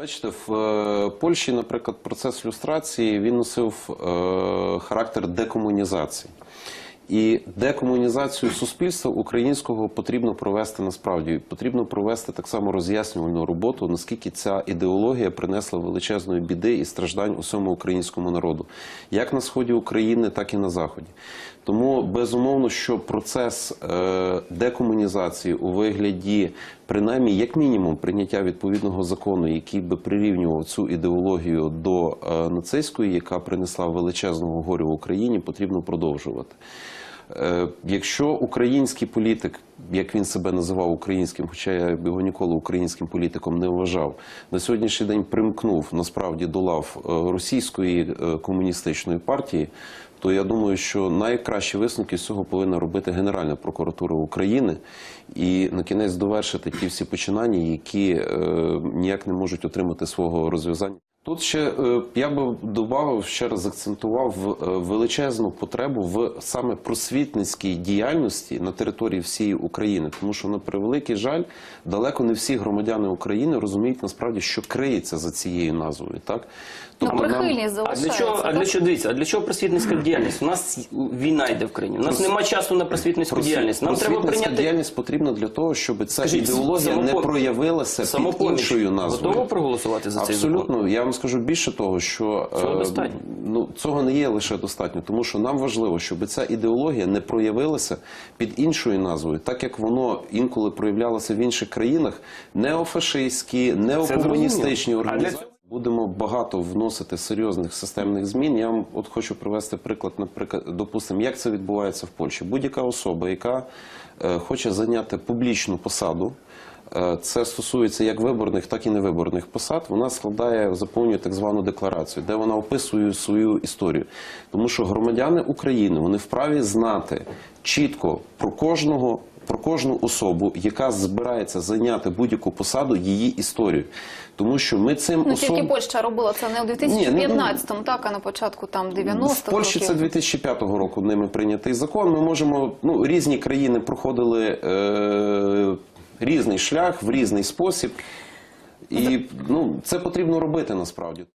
Бачите, в е, Польщі, наприклад, процес люстрації він носив е, характер декомунізації. І декомунізацію суспільства українського потрібно провести насправді. Потрібно провести так само роз'яснювальну роботу, наскільки ця ідеологія принесла величезної біди і страждань усьому українському народу, як на сході України, так і на заході. Тому безумовно, що процес е, декомунізації у вигляді, принаймні, як мінімум, прийняття відповідного закону, який би прирівнював цю ідеологію до е, нацистської, яка принесла величезного горю в Україні, потрібно продовжувати. Е, Якщо український політик, як він себе називав українським, хоча я його ніколи українським політиком не вважав, на сьогоднішній день примкнув насправді до лав е, російської е, комуністичної партії, то я думаю, що найкращі висновки з цього повинна робити Генеральна прокуратура України і на кінець довершити ті всі починання, які ніяк не можуть отримати свого розв'язання. Тут ще е, я би додав, ще раз акцентував е, величезну потребу в саме просвітницькій діяльності на території всієї України, тому що на превеликий жаль, далеко не всі громадяни України розуміють насправді, що криється за цією назвою. Так Ну, Тобто нам- А для чого, а для чого дивіться? А для чого просвітницька діяльність? У нас війна йде в країні. У нас Прос- нема часу на просвітницьку Просвіт- діяльність. Нам треба прийняти діяльність потрібна для того, щоб ця Скажіть, ідеологія не самопоміч- проявилася під іншою назвою. готова проголосувати за цей Абсолютно. закон? Я вам скажу більше того, що Цього е, ну цього не є лише достатньо, тому що нам важливо, щоб ця ідеологія не проявилася під іншою назвою, так як воно інколи проявлялося в інших країнах, неофашистські, неокомуністичні організації. Будемо багато вносити серйозних системних змін. Я вам от хочу привести приклад, наприклад, допустимо, як це відбувається в Польщі. Будь-яка особа, яка е, хоче зайняти публічну посаду. Е, Це стосується як виборних, так і невиборних посад. Вона складає, заповнює так звану декларацію, де вона описує свою історію. Тому що громадяни України вони вправі знати чітко про кожного. Про кожну особу, яка збирається зайняти будь-яку посаду, її історію, тому що ми цим Ну, особ... тільки Польща робила це не у 2015-му, так, а на початку там 90-х В Польщі років. це 2005 року ними прийнятий закон. Ми можемо ну різні країни проходили е, різний шлях в різний спосіб, і ну це потрібно робити насправді.